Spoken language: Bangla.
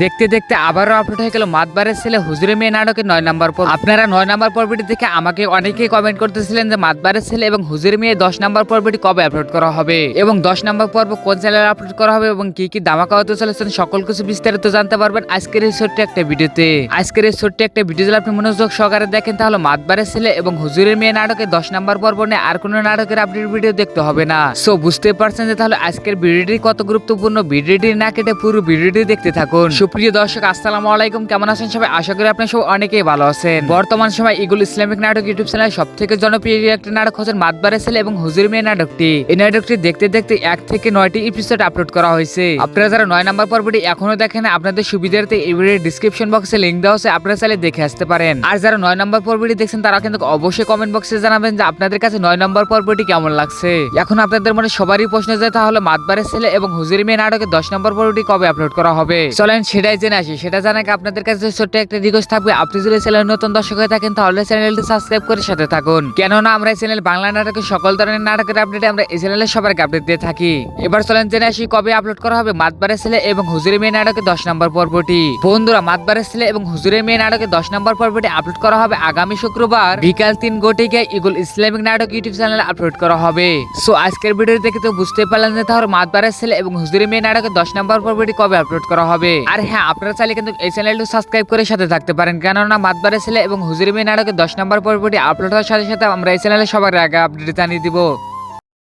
দেখতে দেখতে আবারও আপলোড হয়ে গেল মাতবারের ছেলে হুজুরে মেয়ে নাটকের নয় নম্বর পর্ব। আপনারা নয় নম্বর পর্বটি দেখে আমাকে অনেকেই কমেন্ট করতেছিলেন যে মাতবারের ছেলে এবং হুজুরে মেয়ে দশ নম্বর পর্বটি কবে আপলোড করা হবে? এবং দশ নম্বর পর্ব কোন চ্যানেলে আপলোড করা হবে এবং কি কি দামাকা হতে চলেছেন সকল কিছু বিস্তারিত জানতে পারবেন আজকের এই ছোট্ট একটা ভিডিওতে। আজকের এই ছোট্ট একটা ভিডিও যদি আপনি মনোযোগ সহকারে দেখেন তাহলে মাতবারের ছেলে এবং হুজুরের মেয়ে নাটকের দশ নম্বর পর্ব নিয়ে আর কোনো নাটকের আপডেট ভিডিও দেখতে হবে না। সো বুঝতে পারছেন যে তাহলে আজকের ভিডিওটি কত গুরুত্বপূর্ণ? ভিডিওটি না কেটে পুরো ভিডিওটি দেখতে থাকুন। সুপ্রিয় দর্শক, আসসালামু আলাইকুম। কেমন আছেন সবাই? আশা করি আপনার সব অনেকেই ভালো আছেন। বর্তমান সময় ইগুল ইসলামিক নাটক ইউটিউব চ্যানেল সব থেকে জনপ্রিয় একটি নাটক হচ্ছে মাতবারের ছেলে এবং হুজুর মেয়ে নাটকটি। এই নাটকটি দেখতে দেখতে এক থেকে নয়টি এপিসোড আপলোড করা হয়েছে। আপনারা যারা নয় নম্বর পর্বটি এখনও দেখেন, আপনাদের সুবিধার্থে এই ভিডিওর ডিসক্রিপশন বক্সে লিঙ্ক দেওয়া আছে, আপনারা চাইলে দেখে আসতে পারেন। আর যারা নয় নম্বর পর্বটি দেখছেন তারা কিন্তু অবশ্যই কমেন্ট বক্সে জানাবেন যে আপনাদের কাছে নয় নম্বর পর্বটি কেমন লাগছে। এখন আপনাদের মনে সবারই প্রশ্ন যে, তাহলে মাতবারের ছেলে এবং হুজুরি মেয়ে নাটকের দশ নম্বর পর্বটি কবে আপলোড করা হবে? চলেন সেটাই জেনে আসি, সেটা জানাকে আপনাদের কাছে ছোট্ট একটা রিকোয়েস্ট থাকবে। আপনি যদি চ্যানেল নতুন দর্শক হয়ে থাকেন, তাহলে চ্যানেলটি সাবস্ক্রাইব করে সাথে থাকুন। কেননা আমরা এই চ্যানেল বাংলা নাটকের সকল ধরনের নাটকের আপডেট আমরা এই চ্যানেলে সবার আপডেট দিয়ে থাকি। এবার চলেন জেনে আসি কবে আপলোড করা হবে মাতবারের ছেলে এবং হুজুরি মেয়ে নাটকের দশ নম্বর পর্বটি। বন্ধুরা, মাতবারের ছেলে এবং হুজুরের মেয়ে নাটকের দশ নম্বর পর্বটি আপলোড করা হবে আগামী শুক্রবার বিকাল তিন গোটিকে ইগুল ইসলামিক নাটক ইউটিউব চ্যানেলে আপলোড করা হবে। সো আজকের ভিডিও দেখে তো বুঝতে পারলেন যে তাহলে মাতবারের ছেলে এবং হুজুরি মেয়ে নাটকের দশ নম্বর পর্বটি কবে আপলোড করা হবে। আর হ্যাঁ আপনারা চাইলে কিন্তু এই চ্যানেলটি সাবস্ক্রাইব করে সাথে থাকতে পারেন। কেননা মাতবারের ছেলে এবং হুজুরি মেয়ে নাটকের দশ নম্বর পর্বটি আপলোড হওয়ার সাথে সাথে আমরা এই চ্যানেলে সবার আগে আপডেট জানিয়ে দিব।